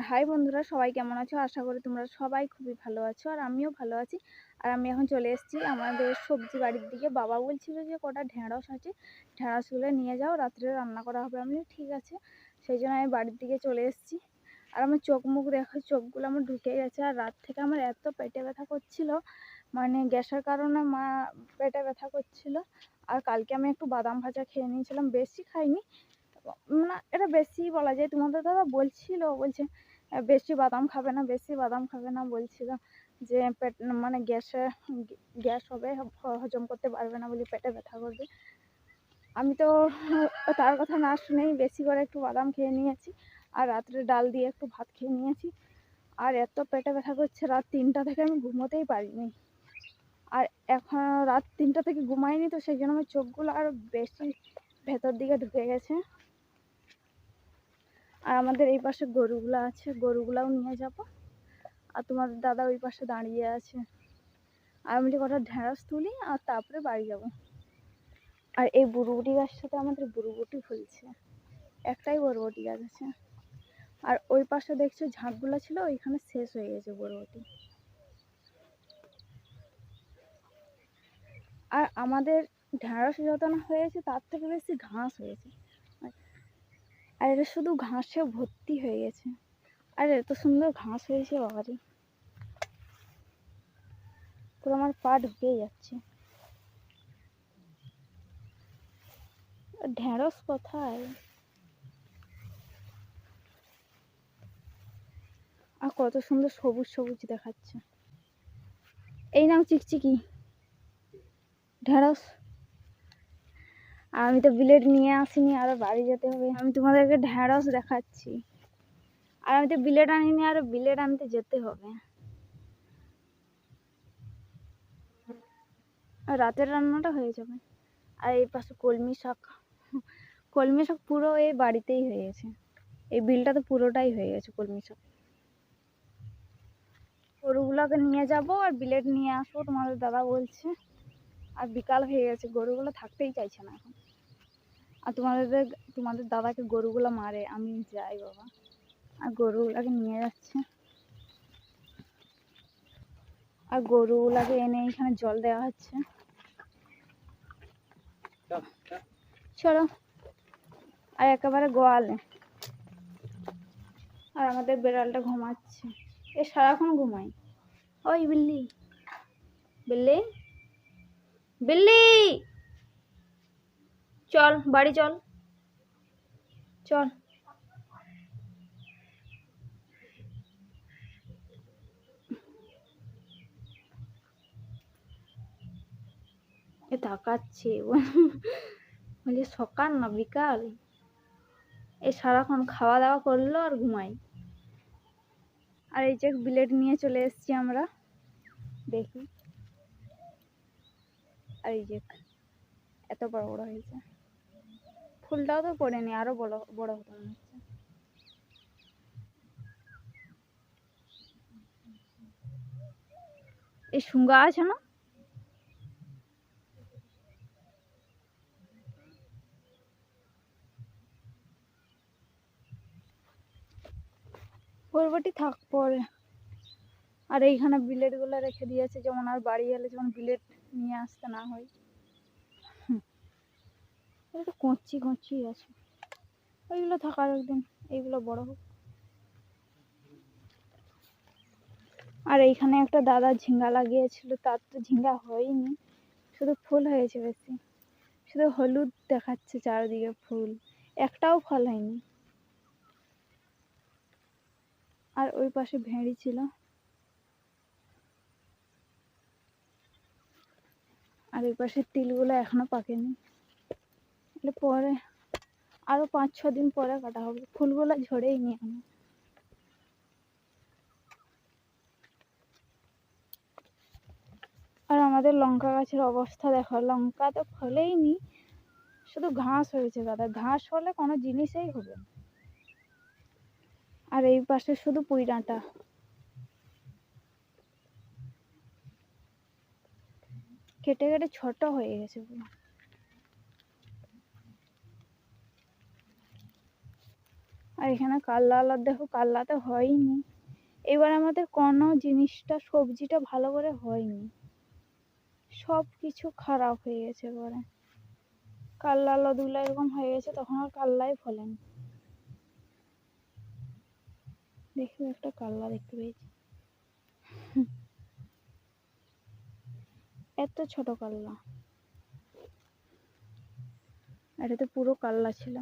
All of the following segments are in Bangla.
হাই বন্ধুরা, সবাই কেমন আছো? আশা করি তোমরা সবাই খুবই ভালো আছো আর আমিও ভালো আছি। আর আমি এখন চলে এসেছি আমাদের সবজি বাড়ির দিকে। বাবা বলছিল যে কটা ঢেঁড়স আছে, ঢেঁড়সগুলো নিয়ে যাও, রাত্রে রান্না করা হবে। আমি ঠিক আছে। সেই জন্য আমি বাড়ির দিকে চলে এসেছি। আর আমার চোখ মুখ দেখো, চোখগুলো আমার ঢুকে গেছে। আর রাত থেকে আমার এত পেটে ব্যথা করছিল মানে গ্যাসের কারণে মা পেটে ব্যথা করছিল। আর কালকে আমি একটু বাদাম ভাজা খেয়ে নিয়েছিলাম, বেশি খাইনি। না এটা বেশি বলা যায়। তোমাদের দাদা বলছিল, বলছে বেশি বাদাম খাবে না, বেশি বাদাম খাবে না। বলছিল যে, পেট মানে গ্যাসে, গ্যাস হবে, হজম করতে পারবে না বলে পেটে ব্যথা করবে। আমি তো তার কথা না শুনেই বেশি করে একটু বাদাম খেয়ে নিয়েছি, আর রাত্রে ডাল দিয়ে একটু ভাত খেয়ে নিয়েছি। আর এত পেটে ব্যথা করছে, রাত তিনটা থেকে আমি ঘুমোতেই পারিনি। আর এখন রাত তিনটা থেকে ঘুমাইনি তো, সেই জন্য আমার চোখগুলো আরও বেশি ভেতর দিকে ঢুকে গেছে। আর আমাদের এই পাশে গরুগুলো আছে, গরুগুলাও নিয়ে যাব। আর তোমাদের দাদা ওই পাশে দাঁড়িয়ে আছে। আর আমি বলি কটা ঢেঁড়স তুলি আর তারপরে বাড়ি যাব। আর এই বুড়ুবুটি গাছটাতে আমাদের বুড়ুবুটি ফলছে একটাই বরবটি গাছ আছে। আর ওই পাশে দেখছ ঝাঁকগুলো ছিল, ওইখানে শেষ হয়ে গেছে বরবটি। আর আমাদের ঢেঁড়স যত না হয়েছে, তার থেকে বেশি ঘাস হয়েছে। আর এটা শুধু ঘাসে ভর্তি হয়ে গেছে। আর, এত সুন্দর ঘাস হয়েছে বাবারে। পুরো আমার পা ঢুকে যাচ্ছে। ঢেঁড়স কোথায়? আর কত সুন্দর সবুজ সবুজ দেখাচ্ছে। এই নাও চিকচিকি। ঢেঁড়স। আর আমি তো বিলেট নিয়ে আসিনি, আরও বাড়ি যেতে হবে। আমি তোমাদেরকে ঢেঁড়স দেখাচ্ছি। আর আমি তো বিলেট আনিনি, আরও বিলেট আনতে যেতে হবে। আর রাতের রান্নাটা হয়ে যাবে। আর এই পাশে কলমি শাক। কলমি শাক পুরো এই বাড়িতেই হয়ে গেছে। এই বিলটা তো পুরোটাই হয়ে গেছে কলমি শাক। গরুগুলোকে নিয়ে যাব আর বিলেট নিয়ে আসব, তোমাদের দাদা বলছে। আর বিকাল হয়ে গেছে, গরুগুলো থাকতেই চাইছে না এখন। আর তোমাদের তোমাদের দাদাকে গরুগুলো মারে, আমি যাই বাবা। আর গরুগুলাকে নিয়ে যাচ্ছে। আর গরুগুলাকে এনে এখানে জল দেওয়া হচ্ছে। চলো। আর একেবারে গোয়ালে। আর আমাদের বেড়ালটা ঘুমাচ্ছে। এ সারাক্ষণ ঘুমাই ওই বিল্লি। বিল্লি? বিল্লি! চল, বাড়ি চল। চল। এ তাকাচ্ছে। বলি সকাল না বিকাল? এই সারাক্ষণ খাওয়া দাওয়া করল আর ঘুমাই। আর এই যে বিলেট নিয়ে চলে এসেছি আমরা। দেখি। আর এই যে এত বড় বড় হয়েছে। ফুলটাও তো পড়েনি, আরও বড় বড় হতো মনে এই শুঙ্গা আছে না? বরবটি থাক পরে। আর এইখানে বিলেটগুলো রেখে দিয়েছে, যেমন আর বাড়ি এলে যেমন বিলেট নিয়ে আসতে না হয়। একটু কচি কচি আছে। ওইগুলো থাকার একদিন, এইগুলো বড় হোক। আর এইখানে একটা দাদা ঝিঙ্গা লাগিয়েছিল, তার তো ঝিঙ্গা হয়নি। শুধু ফুল হয়েছে বেশি। শুধু হলুদ দেখাচ্ছে চারিদিকে ফুল। একটাও ফল হয়নি। আর ওই পাশে ভেড়ি ছিল। আর ওই পাশে তিলগুলো এখনও পাকেনি। এগুলো পরে আরও পাঁচ ছ দিন পরে কাটা হবে। ফুলগুলো ঝরেই নি এখনও আর আমাদের লঙ্কা গাছের অবস্থা দেখো, লঙ্কা তো ফলেই নি, শুধু ঘাস হয়েছে দাদা। ঘাস হলে কোনো জিনিসই হবে আর এই পাশে শুধু পুঁই ডাঁটা। কেটে কেটে ছোট হয়ে গেছে পুরো। আর এখানে কাল্লা আলার দেখো কাল্লাতে হয়নি। এবার আমাদের কোনো জিনিসটা, সবজিটা ভালো করে হয়নি। সব কিছু খারাপ হয়ে গেছে এবারে। কাল্লা লদুলা এরকম হয়ে গেছে, তখন আর কাল্লাই ফলেনি। দেখি একটা কাল্লা দেখতে পেয়েছি। এত ছোট কাল্লা। এটা তো পুরো কাল্লা ছিল।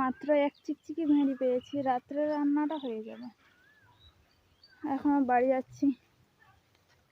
মাত্র এক চিকচিকি ভেঁড়ি পেয়েছি রাত্রে রান্নাটা হয়ে যাবে। এখন বাড়ি যাচ্ছি।